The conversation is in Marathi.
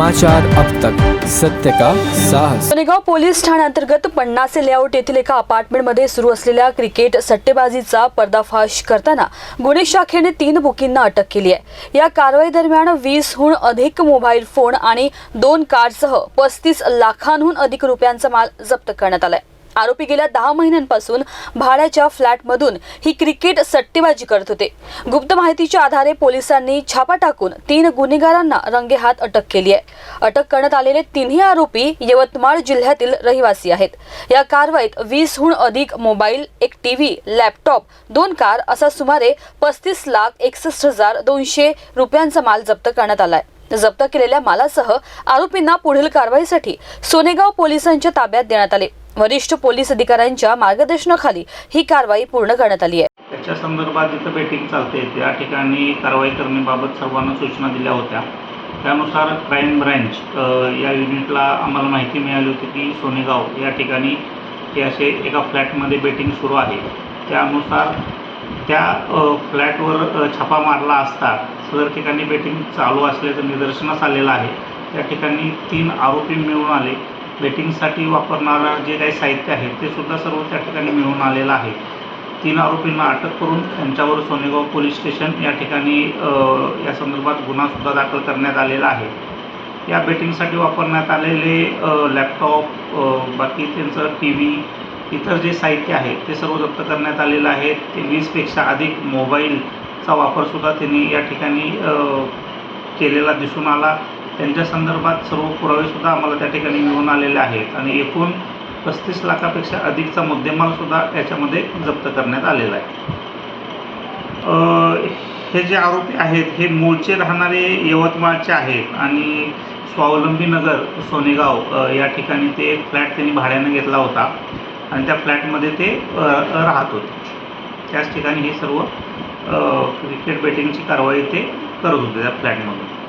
समाचार अब तक। सत्य का साहस। सोनेगाव पोलीस ठाण्याअंतर्गत पन्नासे लेआउट येथील एका अपार्टमेंटमध्ये सुरू असलेल्या क्रिकेट सट्टेबाजीचा पर्दाफाश करताना गुन्हे शाखेने तीन बुकींना अटक केली आहे. या कारवाई दरम्यान वीसहून अधिक मोबाईल फोन आणि दोन कारसह पस्तीस लाखांहून अधिक रुपयांचा माल जप्त करण्यात आलाय. आरोपी गेल्या दहा महिन्यांपासून भाड्याच्या फ्लॅटमधून ही क्रिकेट सट्टेबाजी करत होते. गुप्त माहितीच्या आधारे पोलिसांनी छापा टाकून तीन गुन्हेगारांना रंगेहात अटक केली आहे. अटक करण्यात आलेले तिन्ही आरोपी यवतमाळ जिल्ह्यातील रहिवासी आहेत. या कारवाईत वीसहून अधिक मोबाईल एक टीव्ही लॅपटॉप दोन कार असा सुमारे पस्तीस लाख एकसष्ट हजार दोनशे रुपयांचा माल जप्त करण्यात आलाय. जप्त केलेल्या मालासह आरोपींना पुढील कारवाईसाठी सोनेगाव पोलिसांच्या ताब्यात देण्यात आले. वरिष्ठ पोलीस अधिकाऱ्यांच्या मार्गदर्शनाखाली ही कारवाई पूर्ण करण्यात आली आहे. त्याच्या संदर्भात जिथं बेटिंग चालते त्या ठिकाणी कारवाई करण्याबाबत सर्वांना सूचना दिल्या होत्या. त्यानुसार क्राईम ब्रँच या युनिटला आम्हाला माहिती मिळाली होती की सोनेगाव या ठिकाणी हे असे एका फ्लॅटमध्ये बेटिंग सुरू आहे. त्यानुसार त्या फ्लॅटवर छापा मारला असता सदर ठिकाणी बेटिंग चालू असल्याचं निदर्शनास आलेलं आहे. त्या ठिकाणी तीन आरोपी मिळून आले. बेटिंगसाठी वापरणारं जे काही साहित्य आहे ते सुद्धा सर्व त्या ठिकाणी मिळून आलेलं आहे. तीन आरोपींना अटक करून त्यांच्यावर सोनेगाव पोलीस स्टेशन या ठिकाणी या संदर्भात गुन्हासुद्धा दाखल करण्यात आलेला आहे. या बेटिंगसाठी वापरण्यात आलेले लॅपटॉप बाकी त्यांचं टी व्ही इतर जे साहित्य आहे ते सर्व जप्त करण्यात आलेलं आहे. ते वीसपेक्षा अधिक मोबाईलचा वापरसुद्धा त्यांनी या ठिकाणी केलेला दिसून आला. त्यांच्या संदर्भात सर्व पुरावेसुद्धा आम्हाला त्या ठिकाणी मिळून आलेले आहेत आणि एकूण पस्तीस लाखापेक्षा अधिकचा मुद्देमालसुद्धा याच्यामध्ये जप्त करण्यात आलेला आहे. हे जे आरोपी आहेत हे मूळचे राहणारे यवतमाळचे आहेत आणि स्वावलंबी नगर सोनेगाव या ठिकाणी ते एक फ्लॅट त्यांनी भाड्यानं घेतला होता आणि त्या फ्लॅटमध्ये ते राहत होते. त्याच ठिकाणी हे सर्व क्रिकेट बेटिंगची कारवाई ते करत होते त्या फ्लॅटमधून.